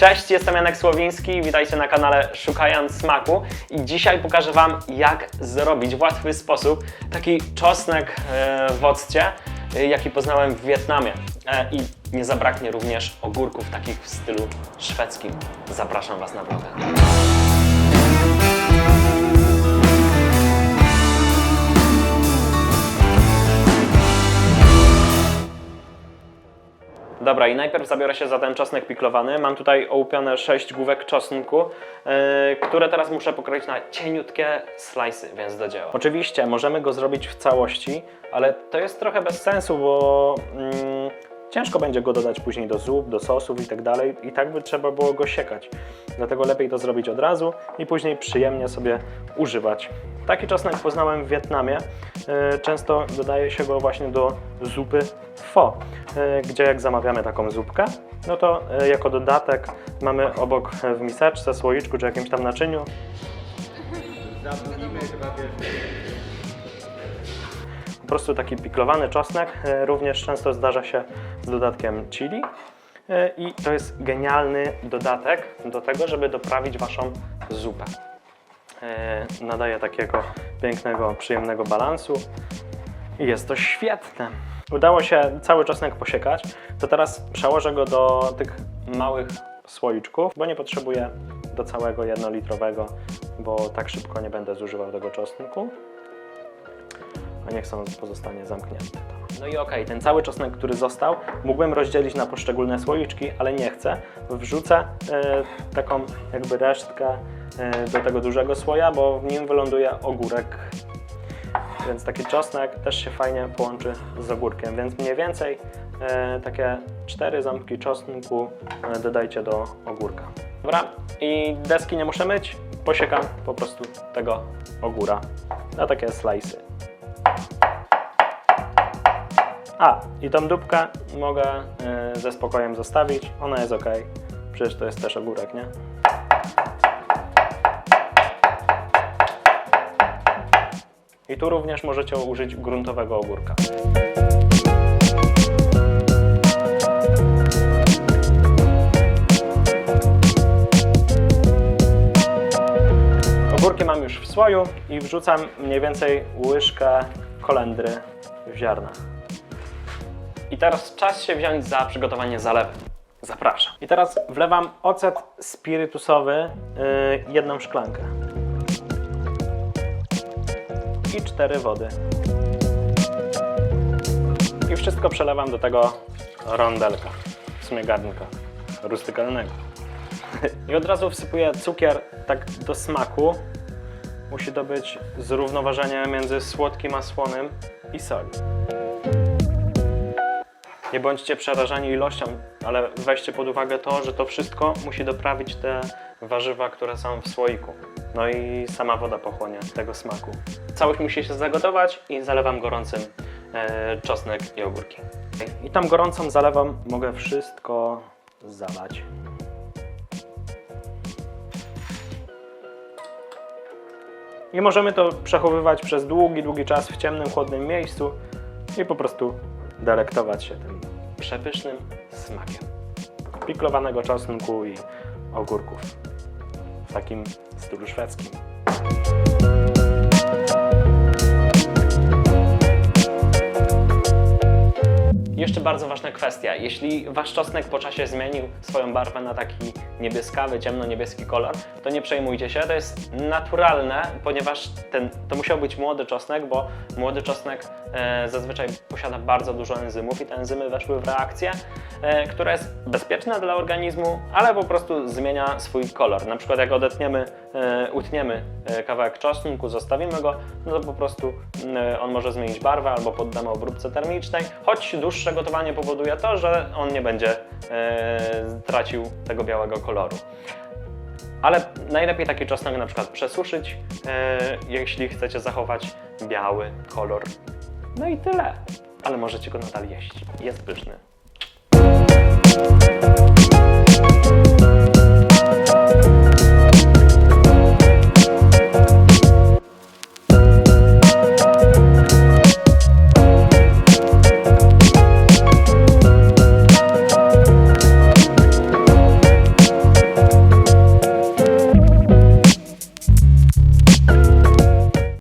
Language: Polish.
Cześć, jestem Janek Słowiński, witajcie na kanale Szukając Smaku i dzisiaj pokażę Wam jak zrobić w łatwy sposób taki czosnek e, w occie, e, jaki poznałem w Wietnamie. E, I nie zabraknie również ogórków takich w stylu szwedzkim. Zapraszam Was na vloga. Dobra, i najpierw zabiorę się za ten czosnek piklowany. Mam tutaj ołupione 6 główek czosnku, yy, które teraz muszę pokroić na cieniutkie slice'y, więc do dzieła. Oczywiście możemy go zrobić w całości, ale to jest trochę bez sensu, bo mm, ciężko będzie go dodać później do zup, do sosów i tak dalej. I tak by trzeba było go siekać. Dlatego lepiej to zrobić od razu i później przyjemnie sobie używać. Taki czosnek poznałem w Wietnamie. Yy, Często dodaje się go właśnie do zupy pho, yy, gdzie jak zamawiamy taką zupkę, no to yy, jako dodatek mamy obok w miseczce, słoiczku czy jakimś tam naczyniu po prostu taki piklowany czosnek. Również często zdarza się z dodatkiem chili. Yy, I to jest genialny dodatek do tego, żeby doprawić Waszą zupę. E, nadaje takiego pięknego, przyjemnego balansu i jest to świetne. Udało się cały czosnek posiekać, to teraz przełożę go do tych małych słoiczków, bo nie potrzebuję do całego jednolitrowego, bo tak szybko nie będę zużywał tego czosnku. Niech on pozostanie zamknięty. No i okej, ten cały czosnek, który został, mógłbym rozdzielić na poszczególne słoiczki, ale nie chcę. Wrzucę e, taką jakby resztkę e, do tego dużego słoja, bo w nim wyląduje ogórek. Więc taki czosnek też się fajnie połączy z ogórkiem, więc mniej więcej e, takie cztery ząbki czosnku dodajcie do ogórka. Dobra, i deski nie muszę myć, posiekam po prostu tego ogóra na takie slice'y. A, i tą dupkę mogę e, ze spokojem zostawić, ona jest ok. Przecież to jest też ogórek, nie? I tu również możecie użyć gruntowego ogórka. Ogórki mam już w słoju i wrzucam mniej więcej łyżkę kolendry w ziarnach. I teraz czas się wziąć za przygotowanie zalewu. Zapraszam. I teraz wlewam ocet spirytusowy, yy, jedną szklankę. I cztery wody. I wszystko przelewam do tego rondelka, w sumie garnka rustykalnego. I od razu wsypuję cukier tak do smaku. Musi to być zrównoważenie między słodkim a słonym i soli. Nie bądźcie przerażeni ilością, ale weźcie pod uwagę to, że to wszystko musi doprawić te warzywa, które są w słoiku. No i sama woda pochłonie tego smaku. Całość musi się zagotować i zalewam gorącym e, czosnek i ogórki. I tam gorącą zalewam mogę wszystko zalać. I możemy to przechowywać przez długi, długi czas w ciemnym, chłodnym miejscu i po prostu delektować się tym przepysznym smakiem piklowanego czosnku i ogórków w takim stylu szwedzkim. Jeszcze bardzo ważna kwestia. Jeśli wasz czosnek po czasie zmienił swoją barwę na taki niebieskawy, ciemno-niebieski kolor, to nie przejmujcie się. To jest naturalne, ponieważ ten, to musiał być młody czosnek, bo młody czosnek e, zazwyczaj posiada bardzo dużo enzymów i te enzymy weszły w reakcję, e, która jest bezpieczna dla organizmu, ale po prostu zmienia swój kolor. Na przykład jak odetniemy, e, utniemy e, kawałek czosnku, zostawimy go, no to po prostu e, on może zmienić barwę albo poddamy obróbce termicznej, choć dłuższe gotowanie powoduje to, że on nie będzie e, tracił tego białego koloru. Ale najlepiej taki czosnek na przykład przesuszyć, e, jeśli chcecie zachować biały kolor. No i tyle. Ale możecie go nadal jeść. Jest pyszny.